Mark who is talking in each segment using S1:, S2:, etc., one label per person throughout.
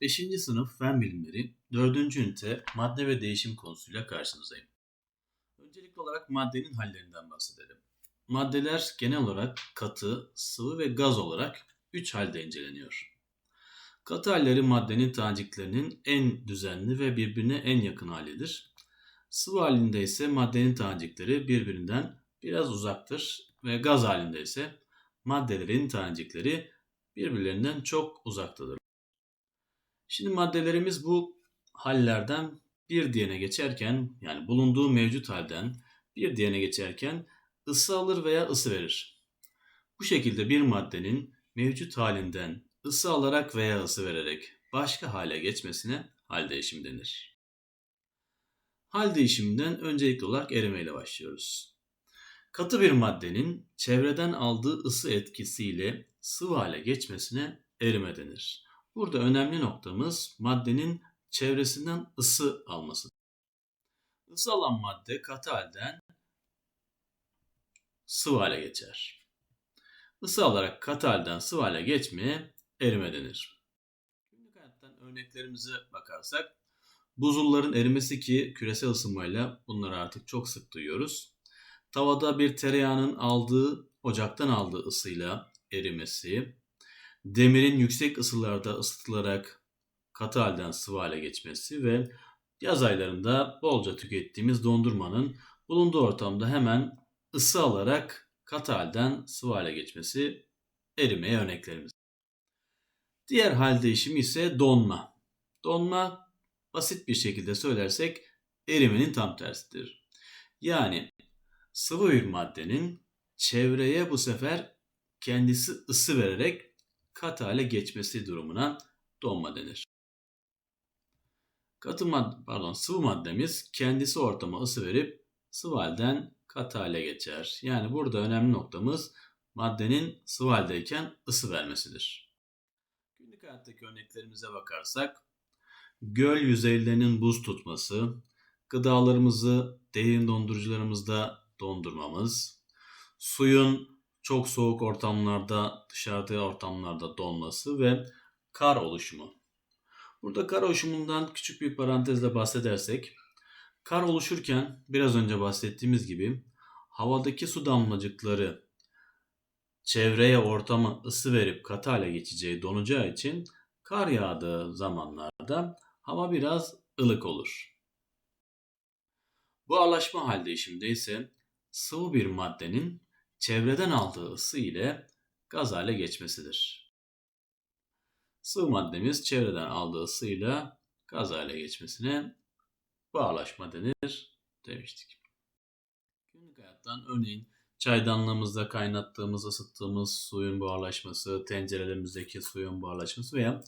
S1: 5. sınıf Fen Bilimleri 4. ünite madde ve değişim konusuyla karşınızdayım. Öncelikli olarak maddenin hallerinden bahsedelim. Maddeler genel olarak katı, sıvı ve gaz olarak 3 halde inceleniyor. Katı halleri maddenin taneciklerinin en düzenli ve birbirine en yakın halidir. Sıvı halinde ise maddenin tanecikleri birbirinden biraz uzaktır ve gaz halinde ise maddelerin tanecikleri birbirlerinden çok uzaktadır. Şimdi maddelerimiz bu hallerden bir diğerine geçerken yani bulunduğu mevcut halden bir diğerine geçerken ısı alır veya ısı verir. Bu şekilde bir maddenin mevcut halinden ısı alarak veya ısı vererek başka hale geçmesine hal değişimi denir. Hal değişiminden öncelikli olarak erime ile başlıyoruz. Katı bir maddenin çevreden aldığı ısı etkisiyle sıvı hale geçmesine erime denir. Burada önemli noktamız maddenin çevresinden ısı alması. Isı alan madde katı halden sıvı hale geçer. Isı alarak katı halden sıvı hale geçmeye erime denir. Günlük hayattan örneklerimize bakarsak buzulların erimesi ki küresel ısınmayla bunları artık çok sık duyuyoruz. Tavada bir tereyağının aldığı, ocaktan aldığı ısıyla erimesi, demirin yüksek ısılarda ısıtılarak katı halden sıvı hale geçmesi ve yaz aylarında bolca tükettiğimiz dondurmanın bulunduğu ortamda hemen ısı alarak katı halden sıvı hale geçmesi erimeye örneklerimiz. Diğer hal değişimi ise donma. Donma basit bir şekilde söylersek erimenin tam tersidir. Yani sıvı bir maddenin çevreye bu sefer kendisi ısı vererek katı hale geçmesi durumuna donma denir. Katı madde, pardon, sıvı maddemiz kendisi ortama ısı verip sıvı halden katı hale geçer. Yani burada önemli noktamız maddenin sıvı haldeyken ısı vermesidir. Günlük hayattaki örneklerimize bakarsak göl yüzeylerinin buz tutması, gıdalarımızı derin dondurucularımızda dondurmamız, suyun çok soğuk ortamlarda, dışarıda ortamlarda donması ve kar oluşumu. Burada kar oluşumundan küçük bir parantezle bahsedersek, kar oluşurken biraz önce bahsettiğimiz gibi havadaki su damlacıkları çevreye ortama ısı verip katı hale geçeceği donacağı için kar yağdığı zamanlarda hava biraz ılık olur. Buharlaşma hal değişiminde ise sıvı bir maddenin çevreden aldığı ısı ile gaz hale geçmesidir. Sıvı maddemiz çevreden aldığı ısıyla gaz hale geçmesine buharlaşma denir demiştik. Günlük hayattan örneğin çaydanlığımızda kaynattığımız, ısıttığımız suyun buharlaşması, tencerelerimizdeki suyun buharlaşması veya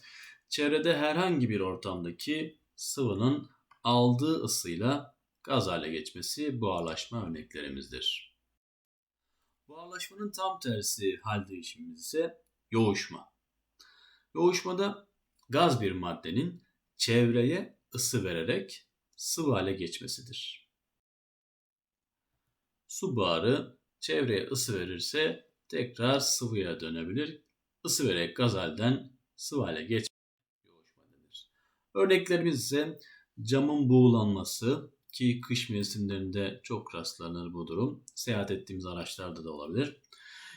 S1: çevrede herhangi bir ortamdaki sıvının aldığı ısıyla gaz hale geçmesi buharlaşma örneklerimizdir. Buharlaşmanın tam tersi hal değişimimiz ise yoğuşma. Yoğuşmada gaz bir maddenin çevreye ısı vererek sıvı hale geçmesidir. Su buharı çevreye ısı verirse tekrar sıvıya dönebilir. Isı vererek gaz halden sıvı hale geçmesi yoğuşma denir. Örneklerimiz ise camın buğulanması ki kış mevsimlerinde çok rastlanır bu durum. Seyahat ettiğimiz araçlarda da olabilir.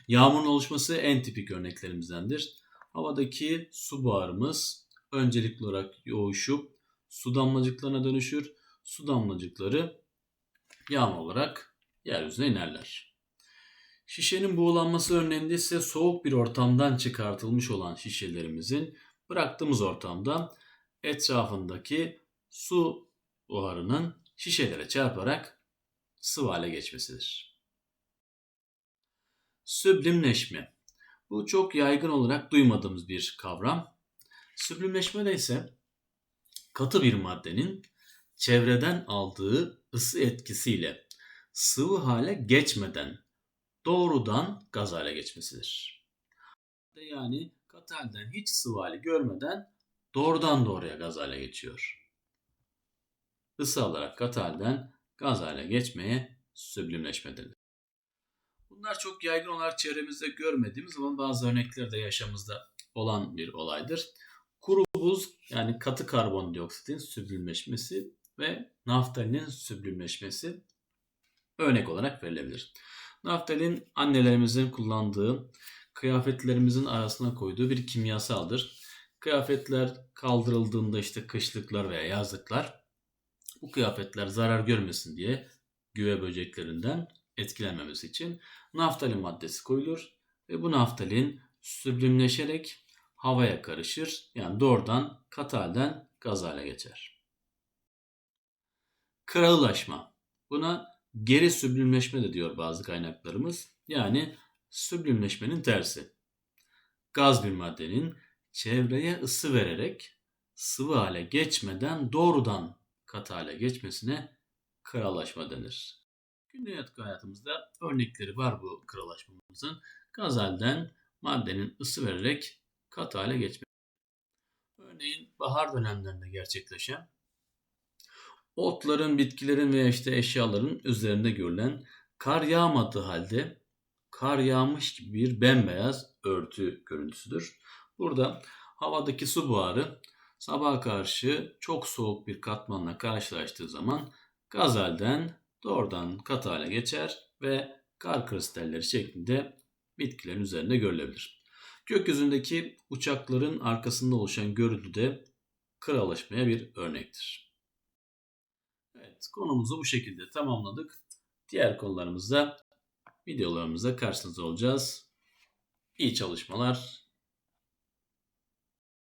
S1: Yağmurun oluşması en tipik örneklerimizdendir. Havadaki su buharımız öncelikli olarak yoğuşup su damlacıklarına dönüşür. Su damlacıkları yağmur olarak yeryüzüne inerler. Şişenin buğulanması örneğinde ise soğuk bir ortamdan çıkartılmış olan şişelerimizin bıraktığımız ortamda etrafındaki su buharının şişelere çarparak sıvı hale geçmesidir. Süblimleşme. Bu çok yaygın olarak duymadığımız bir kavram. Süblimleşme de ise katı bir maddenin çevreden aldığı ısı etkisiyle sıvı hale geçmeden doğrudan gaz hale geçmesidir. Yani katı halden hiç sıvı hali görmeden doğrudan doğruya gaz hale geçiyor. Isı alarak katı halden gaz hale geçmeye süblimleşme. Bunlar çok yaygın olarak çevremizde görmediğimiz ama bazı örneklerde yaşamımızda olan bir olaydır. Kuru buz yani katı karbondioksitin süblimleşmesi ve naftalinin süblimleşmesi örnek olarak verilebilir. Naftalin annelerimizin kullandığı kıyafetlerimizin arasına koyduğu bir kimyasaldır. Kıyafetler kaldırıldığında işte kışlıklar veya yazlıklar bu kıyafetler zarar görmesin diye güve böceklerinden etkilenmemesi için naftalin maddesi koyulur ve bu naftalin süblimleşerek havaya karışır. Yani doğrudan katı halden gaz hale geçer. Kralılaşma. Buna geri süblimleşme de diyor bazı kaynaklarımız. Yani süblimleşmenin tersi. Gaz bir maddenin çevreye ısı vererek sıvı hale geçmeden doğrudan katı hale geçmesine kralılaşma denir. Günlük hayatımızda örnekleri var bu kralılaşmamızın. Gaz halden maddenin ısı vererek katı hale geçmesi. Örneğin bahar dönemlerinde gerçekleşen otların, bitkilerin veya işte eşyaların üzerinde görülen kar yağmadığı halde kar yağmış gibi bir bembeyaz örtü görüntüsüdür. Burada havadaki su buharı sabaha karşı çok soğuk bir katmanla karşılaştığı zaman gaz halden doğrudan katı hale geçer ve kar kristalleri şeklinde bitkilerin üzerinde görülebilir. Gökyüzündeki uçakların arkasında oluşan görüntü de kralaşmaya bir örnektir. Evet, konumuzu bu şekilde tamamladık. Diğer konularımızda videolarımızda karşınızda olacağız. İyi çalışmalar.